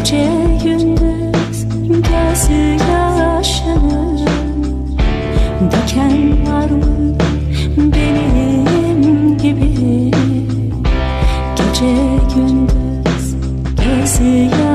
gece gündüz gözü yaşanır. Diken var mı benim gibi? Gece gündüz gözü yaşanır